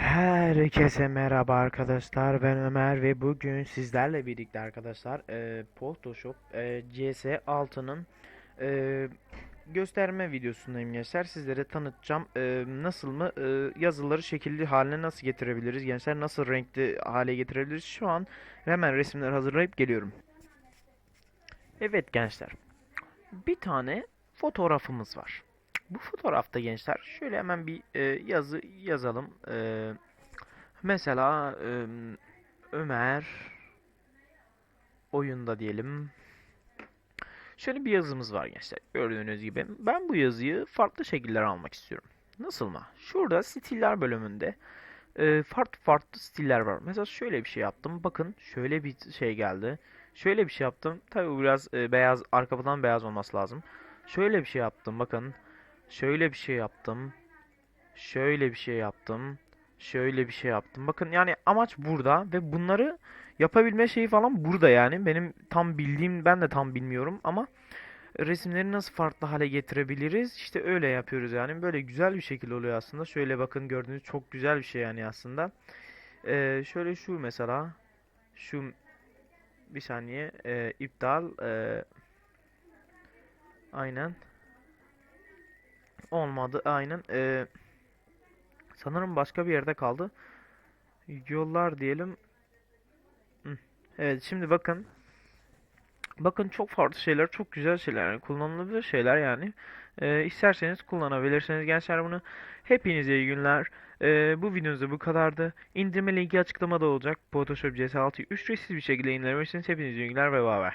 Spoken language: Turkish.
Herkese merhaba arkadaşlar. Ben Ömer ve bugün sizlerle birlikte arkadaşlar e, Photoshop e, CS6'nın e, gösterme videosundayım gençler. Sizlere tanıtacağım E, nasıl mı e, yazıları şekilli haline nasıl getirebiliriz gençler? Nasıl renkli hale getirebiliriz? Şu an hemen resimleri hazırlayıp geliyorum. Evet gençler bir tane fotoğrafımız var bu fotoğrafta gençler şöyle hemen bir e, yazı yazalım. E, mesela e, Ömer oyunda diyelim. Şöyle bir yazımız var gençler. Gördüğünüz gibi. Ben bu yazıyı farklı şekiller almak istiyorum. Nasıl mı? Şurada stiller bölümünde e, farklı farklı stiller var. Mesela şöyle bir şey yaptım. Bakın şöyle bir şey geldi. Şöyle bir şey yaptım. Tabii biraz e, beyaz, arkadan beyaz olması lazım. Şöyle bir şey yaptım. Bakın. Şöyle bir şey yaptım. Şöyle bir şey yaptım. Şöyle bir şey yaptım. Bakın yani amaç burada ve bunları yapabilme şeyi falan burada yani. Benim tam bildiğim ben de tam bilmiyorum ama resimleri nasıl farklı hale getirebiliriz? İşte öyle yapıyoruz yani. Böyle güzel bir şekil oluyor aslında. Şöyle bakın gördüğünüz çok güzel bir şey yani aslında. Ee, şöyle şu mesela şu bir saniye ee, iptal ee, aynen olmadı aynen ee, sanırım başka bir yerde kaldı. Yollar diyelim. Evet şimdi bakın. Bakın çok farklı şeyler, çok güzel şeyler, yani kullanılabilir şeyler yani. Ee, isterseniz kullanabilirsiniz gençler bunu. Hepinize iyi günler. Ee, bu videomuzda bu kadardı. İndirme linki açıklamada olacak. Photoshop CS6'yı ücretsiz bir şekilde indirebilirsiniz. Hepinize iyi günler ve bay bay.